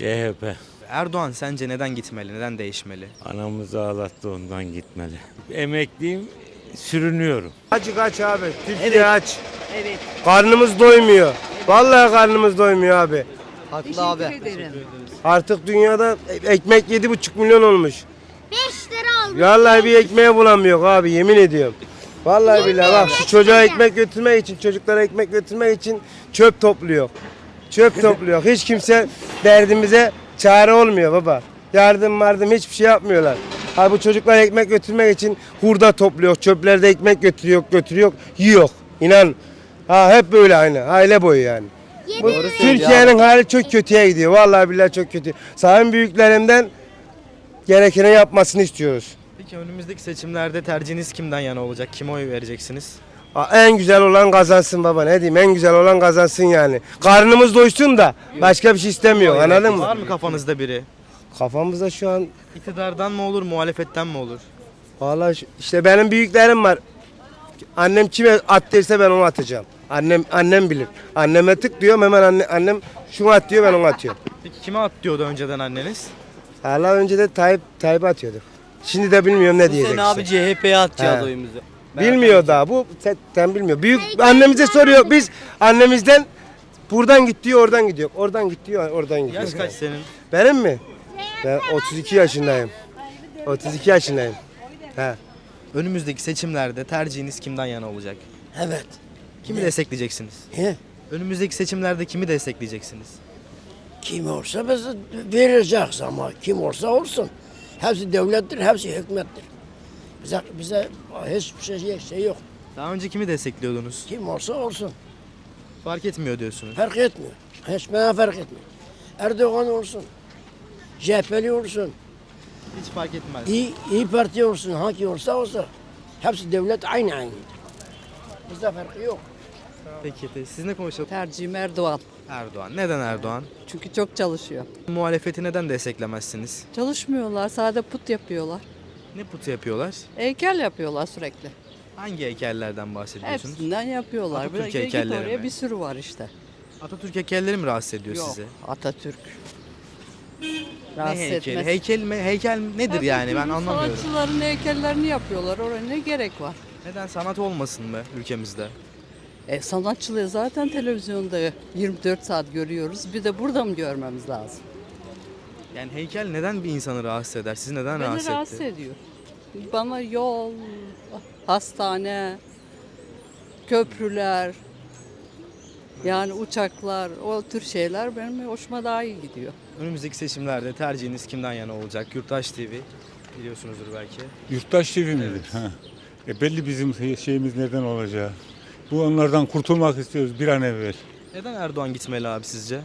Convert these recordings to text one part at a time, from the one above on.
CHP. Erdoğan sence neden gitmeli, neden değişmeli? Anamızı ağlattı ondan gitmeli. Emekliyim, sürünüyorum. Aç aç abi. Türkiye aç. Evet. Karnımız doymuyor. Vallahi karnımız doymuyor abi. Haklı abi. Artık dünyada ekmek yedi buçuk milyon olmuş. 5 lira olmuş. Vallahi bir ekmeğe bulamıyor abi yemin ediyorum. Vallahi billahi bak şu çocuğa ekmek götürmek için, çocuklara ekmek götürmek için çöp topluyor. Çöp topluyor. Hiç kimse derdimize çare olmuyor baba. Yardım yardım hiçbir şey yapmıyorlar. Ha bu çocuklar ekmek götürmek için hurda topluyor. Çöplerde ekmek götürüyor, götürüyor, yiyor. İnan. Ha hep böyle aynı. Aile boyu yani. Bu, Türkiye'nin hali çok kötüye gidiyor. Vallahi billahi çok kötü. Sayın büyüklerimden gerekeni yapmasını istiyoruz. Peki önümüzdeki seçimlerde tercihiniz kimden yana olacak? Kime oy vereceksiniz? En güzel olan kazansın baba ne diyeyim en güzel olan kazansın yani. Karnımız doysun da başka bir şey istemiyor anladın Var mı? mı kafanızda biri? Kafamızda şu an İktidardan mı olur, muhalefetten mi olur? Vallahi şu- işte benim büyüklerim var. Annem kime at derse ben onu atacağım. Annem annem bilir. Anneme tık diyorum hemen anne, annem şunu at diyor ben onu atıyorum. Peki kime at diyordu önceden anneniz? Allah önce de Tayyip Tayyip'e atıyorduk. Şimdi de bilmiyorum ne Bu diyecek sene abi işte. CHP'ye atacağız He. oyumuzu. Bilmiyor daha bu sen, sen bilmiyor. Büyük annemize soruyor biz annemizden buradan git diyor oradan gidiyor. Oradan git diyor oradan gidiyor. Yaş kaç senin? Benim mi? Ben 32 yaşındayım. 32 yaşındayım. He. Önümüzdeki seçimlerde tercihiniz kimden yana olacak? Evet. Kimi destekleyeceksiniz? He? Önümüzdeki seçimlerde kimi destekleyeceksiniz? Kim olsa biz vereceğiz ama kim olsa olsun. Hepsi devlettir, hepsi hükümettir. Bize, bize hiçbir şey, şey yok. Daha önce kimi destekliyordunuz? Kim olsa olsun. Fark etmiyor diyorsunuz. Fark etmiyor. Hiç bana fark etmiyor. Erdoğan olsun. CHP'li olsun. Hiç fark etmez. İyi, iyi Parti olsun. Hangi olsa olsa. Hepsi devlet aynı aynıdır. Bizde farkı yok. Peki de siz ne konuşalım? Tercihim Erdoğan. Erdoğan. Neden Erdoğan? Çünkü çok çalışıyor. Muhalefeti neden desteklemezsiniz? Çalışmıyorlar, sadece put yapıyorlar. Ne putu yapıyorlar? Heykel yapıyorlar sürekli. Hangi heykellerden bahsediyorsunuz? Hepsinden yapıyorlar. Atatürk git heykelleri oraya mi? bir sürü var işte. Atatürk heykelleri mi rahatsız ediyor Yok, sizi? Atatürk. Ne Rahatsız heykeli? etmez. Heykel mi? Heykel nedir yani ben Atatürk'ün anlamıyorum. Sanatçıların heykellerini yapıyorlar. Oraya ne gerek var? Neden sanat olmasın mı ülkemizde? E, sanatçılığı zaten televizyonda 24 saat görüyoruz. Bir de burada mı görmemiz lazım? Yani heykel neden bir insanı rahatsız eder? Sizi neden Beni rahatsız, rahatsız etti? ediyor. Bana yol, hastane, köprüler, yani uçaklar, o tür şeyler benim hoşuma daha iyi gidiyor. Önümüzdeki seçimlerde tercihiniz kimden yana olacak? Yurttaş TV biliyorsunuzdur belki. Yurttaş TV midir? Ha. E belli bizim şey- şeyimiz neden olacağı. Bu onlardan kurtulmak istiyoruz bir an evvel. Neden Erdoğan gitmeli abi sizce?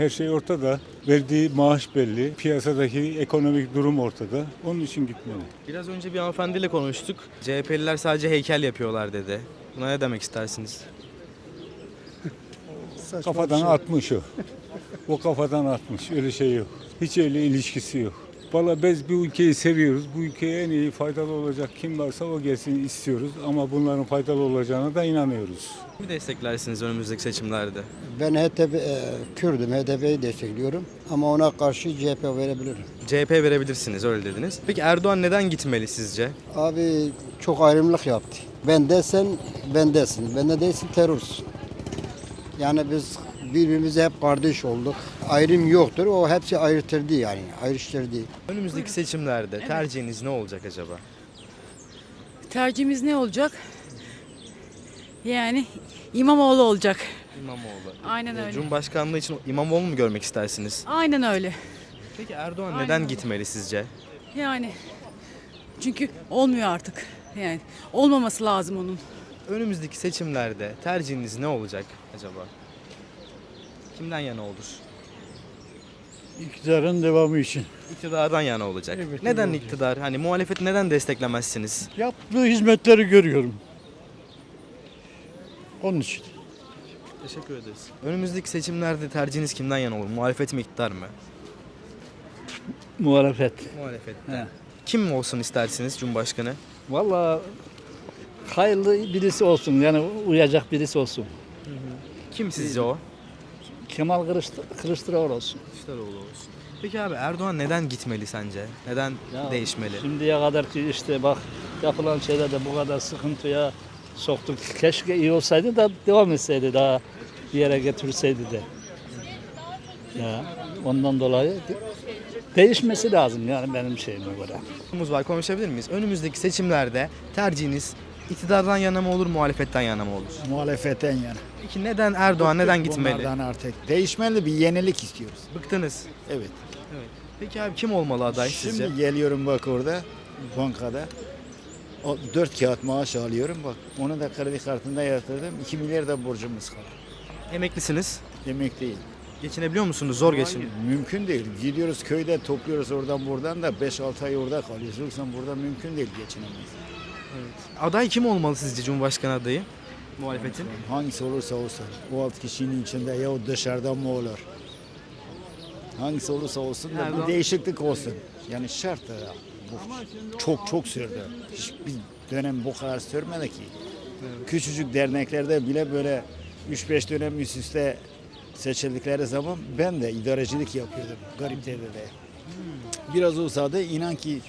Her şey ortada. Verdiği maaş belli. Piyasadaki ekonomik durum ortada. Onun için gitmeli. Biraz önce bir hanımefendiyle konuştuk. CHP'liler sadece heykel yapıyorlar dedi. Buna ne demek istersiniz? Kafadan atmış o. O kafadan atmış. Öyle şey yok. Hiç öyle ilişkisi yok. Valla biz bu ülkeyi seviyoruz. Bu ülkeye en iyi faydalı olacak kim varsa o gelsin istiyoruz. Ama bunların faydalı olacağına da inanıyoruz. Kimi desteklersiniz önümüzdeki seçimlerde? Ben HDP, e, Kürdüm, HDP'yi destekliyorum ama ona karşı CHP verebilirim. CHP verebilirsiniz öyle dediniz. Peki Erdoğan neden gitmeli sizce? Abi çok ayrımlık yaptı. Ben desen, ben desin. Ben de değilsin terörsün. Yani biz birbirimize hep kardeş olduk. Ayrım yoktur. O hepsi ayrıtırdı yani. Ayrıştırdı. Önümüzdeki seçimlerde tercihiniz ne olacak acaba? Tercihimiz ne olacak? Yani İmamoğlu olacak. İmamoğlu. Aynen Ee, öyle. Cumhurbaşkanlığı için İmamoğlu mu görmek istersiniz? Aynen öyle. Peki Erdoğan Aynen neden öyle. gitmeli sizce? Yani çünkü olmuyor artık. Yani olmaması lazım onun. Önümüzdeki seçimlerde tercihiniz ne olacak acaba? Kimden yana olur? İktidarın devamı için. İktidardan yana olacak. Evet, neden olacak. iktidar? Hani muhalefeti neden desteklemezsiniz? Yaptığı hizmetleri görüyorum. Onun için. Teşekkür ederiz. Önümüzdeki seçimlerde tercihiniz kimden yana olur? Muhalefet mi iktidar mı? Muhalefet. Muhalefetten. He. Kim olsun istersiniz Cumhurbaşkanı? Valla hayırlı birisi olsun. Yani uyacak birisi olsun. Kim sizce o? Kemal Kılıçdaroğlu olsun. Kılıçdaroğlu olsun. Peki abi Erdoğan neden gitmeli sence? Neden Ya, değişmeli? Şimdiye kadar ki işte bak yapılan şeyler de bu kadar sıkıntıya soktuk. Keşke iyi olsaydı da devam etseydi daha bir yere getirseydi de. Ya ondan dolayı de- değişmesi lazım yani benim şeyime göre. Sorumuz var konuşabilir miyiz? Önümüzdeki seçimlerde tercihiniz iktidardan yana mı olur, muhalefetten yana mı olur? Muhalefetten yani. Peki neden Erdoğan neden gitmeli? Bunlardan artık değişmeli bir yenilik istiyoruz. Bıktınız. Evet. Peki abi kim olmalı aday Şimdi sizce? geliyorum bak orada bankada. O 4 kağıt maaş alıyorum bak. Onu da kredi kartında yatırdım. 2 milyar da borcumuz kaldı. Emeklisiniz. Demek değil. Geçinebiliyor musunuz? Zor geçin. Mümkün değil. Gidiyoruz köyde topluyoruz oradan buradan da 5-6 ay orada kalıyoruz. Yoksa burada mümkün değil geçinemeyiz. Aday kim olmalı sizce Cumhurbaşkanı adayı? Muhalefetin. Hangisi olursa olsun. O alt kişinin içinde ya o dışarıdan mı olur? Hangisi olursa olsun da bir değişiklik olsun. Yani şart da. Bu çok çok sürdü. Hiçbir dönem bu kadar sürmedi ki. Küçücük derneklerde bile böyle 3-5 dönem üst üste seçildikleri zaman ben de idarecilik yapıyordum garip devlede. Biraz olsa da inan ki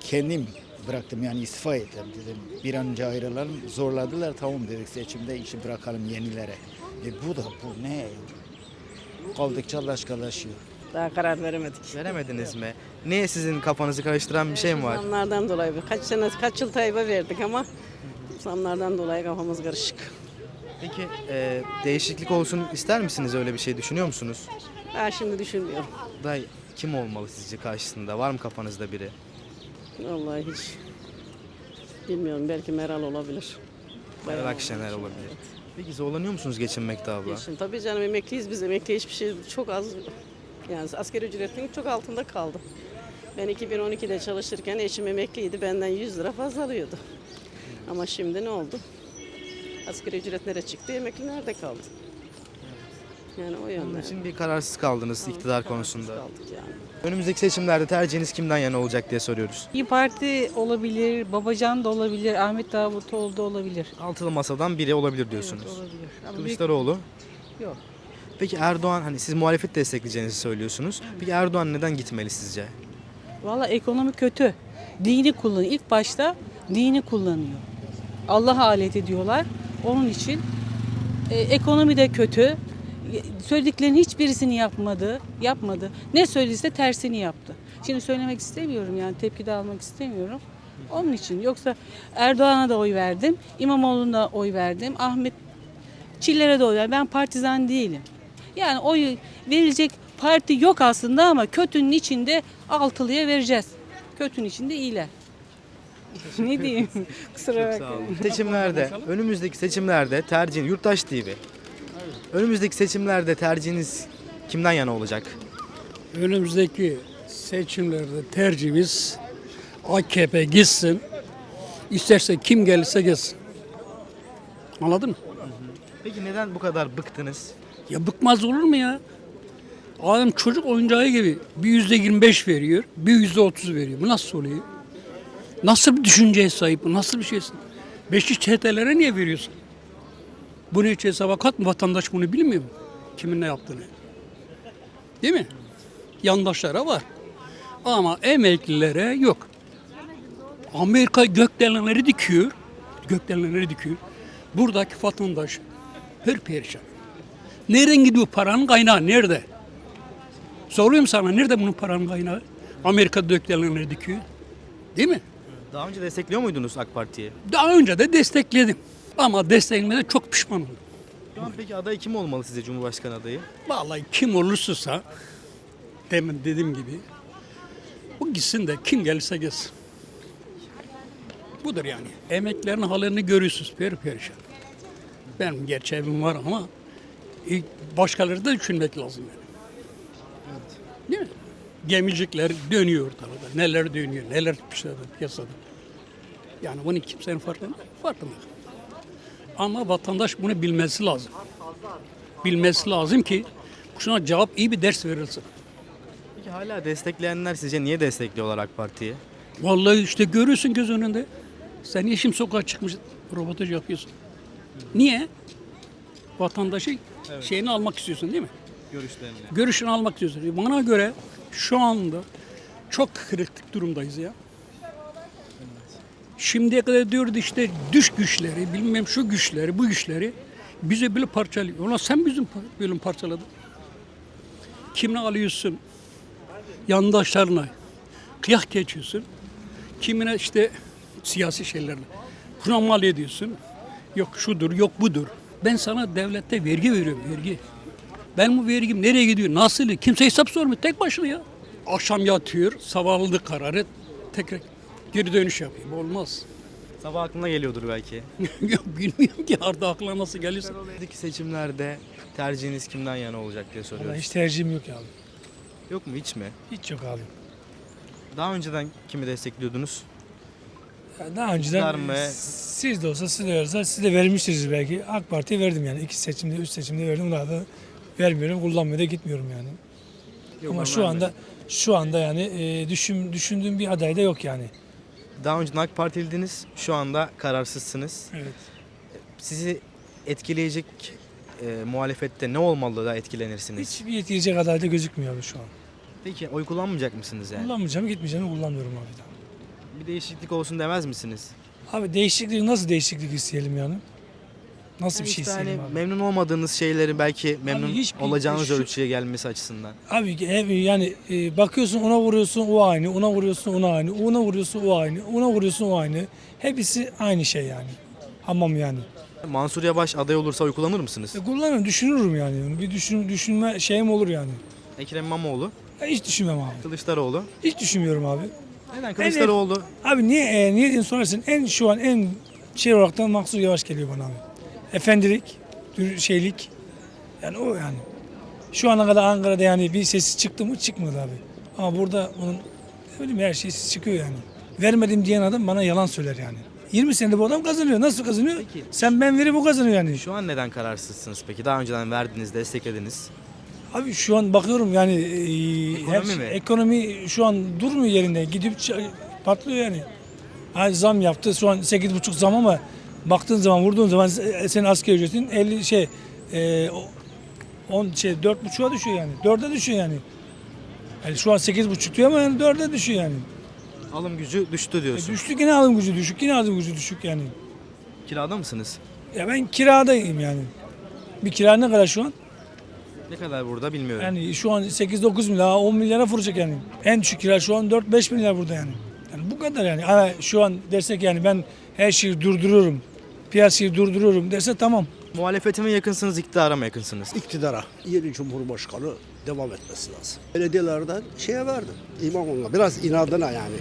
kendim bıraktım yani istifa ettim dedim. Bir an önce ayrılalım zorladılar tamam dedik seçimde işi bırakalım yenilere. E bu da bu ne? Kaldıkça laşkalaşıyor. Daha karar veremedik. Veremediniz mi? Niye sizin kafanızı karıştıran bir şey mi var? Zamlardan dolayı kaç sene kaç yıl Tayyip'e verdik ama zamlardan dolayı kafamız karışık. Peki e, değişiklik olsun ister misiniz öyle bir şey düşünüyor musunuz? Ben şimdi düşünmüyorum. Aday kim olmalı sizce karşısında? Var mı kafanızda biri? Vallahi hiç bilmiyorum. Belki Meral olabilir. Bayan Meral Akşener olabilir. Peki zorlanıyor musunuz geçinmekte abla? Geçin. Tabii canım emekliyiz biz. Emekli hiçbir şey çok az yani asgari ücretin çok altında kaldı. Ben 2012'de çalışırken eşim emekliydi. Benden 100 lira fazla alıyordu. Ama şimdi ne oldu? Asgari ücret nereye çıktı? Emekli nerede kaldı? Yani o Onun yönde. için bir kararsız kaldınız iktidar konusunda. kaldık yani. Önümüzdeki seçimlerde tercihiniz kimden yana olacak diye soruyoruz. İyi Parti olabilir, Babacan da olabilir, Ahmet Davutoğlu da olabilir. Altılı masadan biri olabilir diyorsunuz. Evet, olabilir. Ama büyük- Kılıçdaroğlu. Yok. Peki Erdoğan hani siz muhalefet destekleyeceğinizi söylüyorsunuz. Peki Erdoğan neden gitmeli sizce? Valla ekonomi kötü. Dini kullanıyor. İlk başta dini kullanıyor. Allah'a alet ediyorlar. Onun için e, ekonomi de kötü. Söylediklerinin hiçbirisini yapmadı. Yapmadı. Ne söylediyse tersini yaptı. Şimdi söylemek istemiyorum yani tepki de almak istemiyorum. Onun için yoksa Erdoğan'a da oy verdim. İmamoğlu'na oy verdim. Ahmet Çiller'e de oy verdim. Ben partizan değilim. Yani oy verilecek parti yok aslında ama kötünün içinde altılıya vereceğiz. Kötünün içinde iyiler. ne diyeyim? Kusura bakmayın. Seçimlerde, önümüzdeki seçimlerde tercihin Yurttaş TV. Önümüzdeki seçimlerde tercihiniz kimden yana olacak? Önümüzdeki seçimlerde tercihimiz AKP gitsin. İsterse kim gelirse gelsin. Anladın mı? Peki neden bu kadar bıktınız? Ya bıkmaz olur mu ya? Adam çocuk oyuncağı gibi bir yüzde 25 veriyor, bir yüzde 30 veriyor. Bu nasıl oluyor? Nasıl bir düşünceye sahip bu? Nasıl bir şeysin? Beşik çetelere niye veriyorsun? Bunu hiç hesaba kat mı? Vatandaş bunu bilmiyor mu? Kimin ne yaptığını. Değil mi? Yandaşlara var. Ama emeklilere yok. Amerika gökdelenleri dikiyor. Gökdelenleri dikiyor. Buradaki vatandaş hır perişan. Nereden gidiyor paranın kaynağı? Nerede? Soruyorum sana nerede bunun paranın kaynağı? Amerika dökdelenleri dikiyor. Değil mi? Daha önce destekliyor muydunuz AK Parti'yi? Daha önce de destekledim. Ama desteğime de çok pişman oldum. Şu an peki aday kim olmalı sizce Cumhurbaşkanı adayı? Vallahi kim olursa demin dediğim gibi o gitsin de kim gelirse gelsin. Budur yani. Emeklerin halini görüyorsunuz peri perişan. Benim gerçi evim var ama e, başkaları da düşünmek lazım yani. Değil mi? Gemicikler dönüyor ortada. Neler dönüyor, neler piyasada, piyasada. Yani bunu kimsenin farkında, farkında. Ama vatandaş bunu bilmesi lazım. Bilmesi lazım ki şuna cevap iyi bir ders verilsin. Peki hala destekleyenler sizce niye destekliyorlar AK Parti'yi? Vallahi işte görüyorsun göz önünde. Sen niye şimdi sokağa çıkmış robotaj yapıyorsun? Niye? Vatandaşı şeyini almak istiyorsun değil mi? Görüşlerini. Görüşünü almak istiyoruz. Bana göre şu anda çok kritik durumdayız ya. Şimdiye kadar diyordu işte düş güçleri, bilmem şu güçleri, bu güçleri bize böyle parçalıyor. Ulan sen bizim bölüm parçaladın. Kimle alıyorsun? Yandaşlarına kıyak geçiyorsun. Kimine işte siyasi şeylerle. Buna mal ediyorsun. Yok şudur, yok budur. Ben sana devlette vergi veriyorum, vergi. Ben bu vergim nereye gidiyor? Nasıl? Kimse hesap sormuyor. Tek başına ya. Akşam yatıyor, sabah aldı kararı tekrar geri dönüş. Bu Olmaz. Sabah aklına geliyordur belki. Yok bilmiyorum ki arda aklına nasıl geliyorsa. Önümüzdeki seçimlerde tercihiniz kimden yana olacak diye soruyoruz. Hiç tercihim yok abi. Yok mu hiç mi? Hiç yok abi. Daha önceden kimi destekliyordunuz? Ya Daha önceden mı? siz de olsa siz de olsa siz de vermişsiniz belki. AK Parti'ye verdim yani. iki seçimde, üç seçimde verdim. Daha da vermiyorum, kullanmaya da gitmiyorum yani. Yok, Ama ben şu anda vermedim. şu anda yani e, düşün, düşündüğüm bir aday da yok yani. Daha önceden AK Partiliydiniz. Şu anda kararsızsınız. Evet. Sizi etkileyecek e, muhalefette ne olmalı da etkilenirsiniz? Hiçbir yetkilecek aday da gözükmüyor şu an. Peki oy kullanmayacak mısınız yani? Kullanmayacağım, gitmeyeceğim, kullanmıyorum abi. daha. Bir değişiklik olsun demez misiniz? Abi değişiklik nasıl değişiklik isteyelim yani? Nasıl Yani bir şey işte hani isteyelim abi? memnun olmadığınız şeyleri belki memnun hiçbir- olacağınız şu- ölçüye gelmesi açısından. Abi yani e, bakıyorsun ona vuruyorsun o aynı, ona vuruyorsun ona aynı, ona vuruyorsun o aynı, ona vuruyorsun o aynı. Hepsi aynı şey yani. Hamam yani. Mansur Yavaş aday olursa oy kullanır mısınız? E, kullanırım, düşünürüm yani. onu. Bir düşün, düşünme şeyim olur yani. Ekrem İmamoğlu, E, hiç düşünmem abi. Kılıçdaroğlu. Hiç düşünmüyorum abi. Neden Kılıçdaroğlu? Abi niye e, niye diye sorarsın en şu an en şey olarak da Maksud Yavaş geliyor bana abi. Efendilik, şeylik. Yani o yani. Şu ana kadar Ankara'da yani bir sesi çıktı mı çıkmadı abi. Ama burada onun ne bileyim her şey çıkıyor yani. Vermedim diyen adam bana yalan söyler yani. 20 senede bu adam kazanıyor. Nasıl kazanıyor? Peki. Sen ben verip o kazanıyor yani. Şu an neden kararsızsınız peki? Daha önceden verdiniz, desteklediniz. Abi şu an bakıyorum yani e, her Ekonomi şey- mi? ekonomi şu an durmuyor yerinde. Gidip patlıyor yani. Ha, zam yaptı şu an 8,5 zam ama baktığın zaman vurduğun zaman se- senin asgari ücretin 50 şey e, o- 10 şey 4,5'a düşüyor yani. 4'e düşüyor yani. Yani şu an 8,5 diyor ama yani 4'e düşüyor yani. Alım gücü düştü E, diyorsun. düştü yine alım gücü düşük, yine alım gücü düşük yani. Kirada mısınız? Ya ben kiradayım yani. Bir kira ne kadar şu an? Ne kadar burada bilmiyorum. Yani şu an 8-9 milyar, 10 milyara vuracak yani. En düşük kira şu an 4-5 milyar burada yani. Yani bu kadar yani. Ama şu an dersek yani ben her şeyi durduruyorum, piyasayı durduruyorum derse tamam. Muhalefete mi yakınsınız, iktidara mı yakınsınız? İktidara yeni Cumhurbaşkanı devam etmesi lazım. Belediyelerden şeye verdim. İmamoğlu'na biraz inadına yani.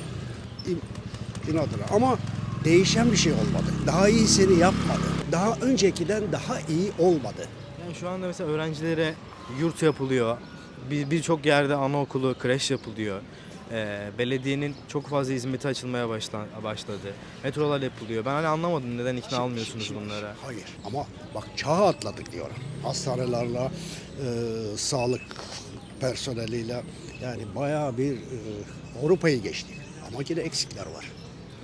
İnadına ama değişen bir şey olmadı. Daha iyisini yapmadı. Daha öncekiden daha iyi olmadı. Yani şu anda mesela öğrencilere yurt yapılıyor. Bir- Birçok yerde anaokulu, kreş yapılıyor. Ee, belediyenin çok fazla hizmeti açılmaya başlan, başladı. Metrolar yapılıyor. Ben hala anlamadım neden ikna almıyorsunuz Şimdi- bunlara. Hayır ama bak çağı atladık diyorum. Hastanelerle, e, sağlık personeliyle yani bayağı bir e, Avrupa'yı geçtik. Ama yine eksikler var.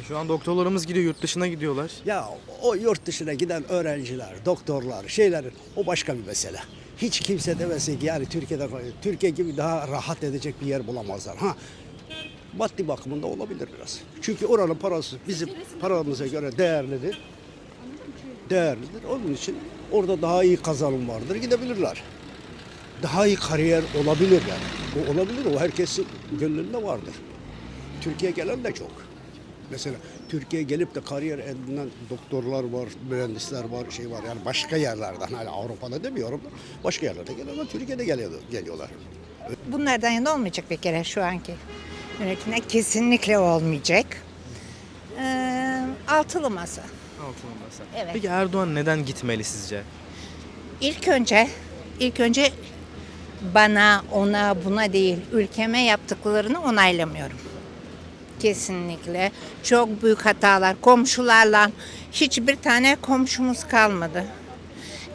E, Şu an doktorlarımız gidiyor, yurt dışına gidiyorlar. Ya o yurt dışına giden öğrenciler, doktorlar, şeyler o başka bir mesele. Hiç kimse demesin ki yani Türkiye'de Türkiye gibi daha rahat edecek bir yer bulamazlar. Ha maddi bakımında olabilir biraz. Çünkü oranın parası bizim paramıza göre değerlidir. Değerlidir. Onun için orada daha iyi kazanım vardır. Gidebilirler. Daha iyi kariyer olabilir yani. O olabilir. O herkesin gönlünde vardır. Türkiye gelen de çok. Mesela Türkiye'ye gelip de kariyer edinen doktorlar var, mühendisler var, şey var. Yani başka yerlerden, hani Avrupa'da demiyorum başka yerlerde geliyorlar, Türkiye'de geliyor, geliyorlar. Bunlardan yana olmayacak bir kere şu anki yönetimde kesinlikle olmayacak. Ee, altılı masa. Altılı masa. Evet. Peki Erdoğan neden gitmeli sizce? İlk önce, ilk önce bana, ona, buna değil, ülkeme yaptıklarını onaylamıyorum. Kesinlikle. Çok büyük hatalar. Komşularla hiçbir tane komşumuz kalmadı.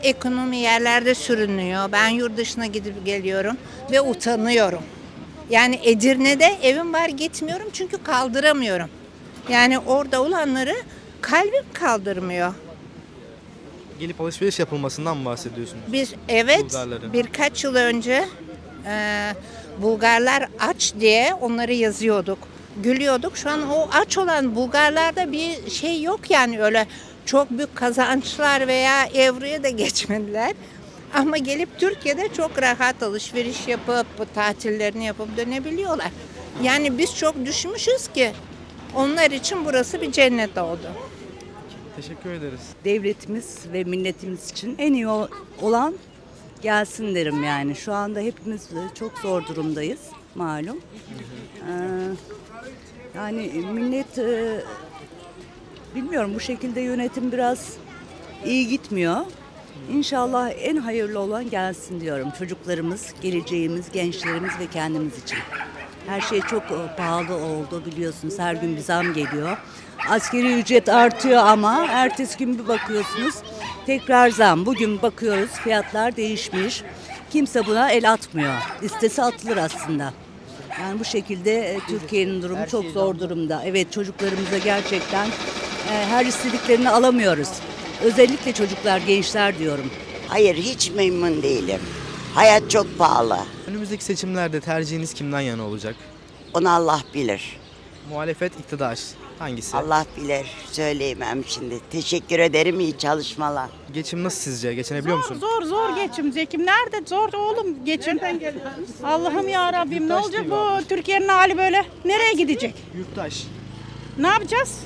Ekonomi yerlerde sürünüyor. Ben yurt dışına gidip geliyorum ve utanıyorum. Yani Edirne'de evim var gitmiyorum çünkü kaldıramıyorum. Yani orada olanları kalbim kaldırmıyor. Gelip alışveriş yapılmasından mı bahsediyorsunuz? Biz evet birkaç yıl önce e, Bulgarlar aç diye onları yazıyorduk. Gülüyorduk. Şu an o aç olan Bulgarlarda bir şey yok yani öyle çok büyük kazançlar veya evroya da geçmediler. Ama gelip Türkiye'de çok rahat alışveriş yapıp tatillerini yapıp dönebiliyorlar. Yani biz çok düşmüşüz ki onlar için burası bir cennet oldu. Teşekkür ederiz. Devletimiz ve milletimiz için en iyi olan gelsin derim yani. Şu anda hepimiz çok zor durumdayız malum. Ee, yani millet e, bilmiyorum bu şekilde yönetim biraz iyi gitmiyor. İnşallah en hayırlı olan gelsin diyorum. Çocuklarımız, geleceğimiz, gençlerimiz ve kendimiz için. Her şey çok e, pahalı oldu biliyorsunuz. Her gün bir zam geliyor. Askeri ücret artıyor ama ertesi gün bir bakıyorsunuz tekrar zam. Bugün bakıyoruz fiyatlar değişmiş. Kimse buna el atmıyor. Listesi atılır aslında. Yani bu şekilde e, Türkiye'nin durumu çok zor durumda. Evet çocuklarımıza gerçekten e, her istediklerini alamıyoruz. Özellikle çocuklar, gençler diyorum. Hayır hiç memnun değilim. Hayat çok pahalı. Önümüzdeki seçimlerde tercihiniz kimden yana olacak? Onu Allah bilir. Muhalefet, iktidar. Hangisi? Allah bilir. Söyleyemem şimdi. Teşekkür ederim. iyi çalışmalar. Geçim nasıl sizce? Geçinebiliyor musun? Zor zor geçim Zekim. Nerede zor oğlum geçim. Allah'ım ya Rabbim ne Yurttaş olacak değil bu. Türkiye'nin hali böyle? Nereye gidecek? Yurttaş. Ne yapacağız?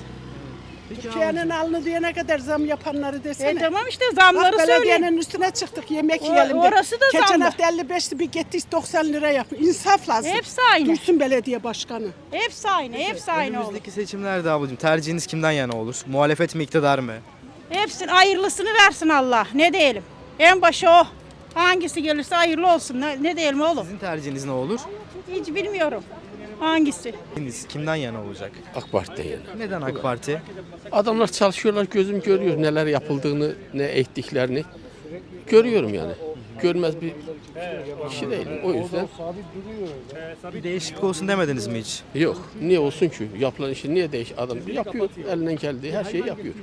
Türkiye'nin alnı diyene kadar zam yapanları desene. E tamam işte zamları Bak, söyle. belediyenin üstüne çıktık yemek O- yiyelim de. orası da Geçen zamlı. hafta 55'ti bir gittik 90 lira yapıyor. İnsaf lazım. Hepsi aynı. Dursun belediye başkanı. Hepsi aynı, hepsi aynı oğlum. Önümüzdeki seçimlerde ablacığım tercihiniz kimden yana olur? Muhalefet mi, iktidar mı? Hepsinin hayırlısını versin Allah. Ne diyelim? En başı o. Hangisi gelirse hayırlı olsun. Ne, ne diyelim oğlum? Sizin tercihiniz ne olur? Hiç bilmiyorum. Hangisi? Kiminiz- Kimden yana olacak? AK Parti'de yani. Neden AK Parti? Adamlar çalışıyorlar gözüm görüyor neler yapıldığını, ne ettiklerini. Görüyorum yani. Görmez bir kişi değilim. O yüzden Bir değişiklik olsun demediniz mi hiç? yok. Niye olsun ki? Yapılan işi niye değiş? Adam yapıyor. Elinden geldiği her şeyi yapıyor.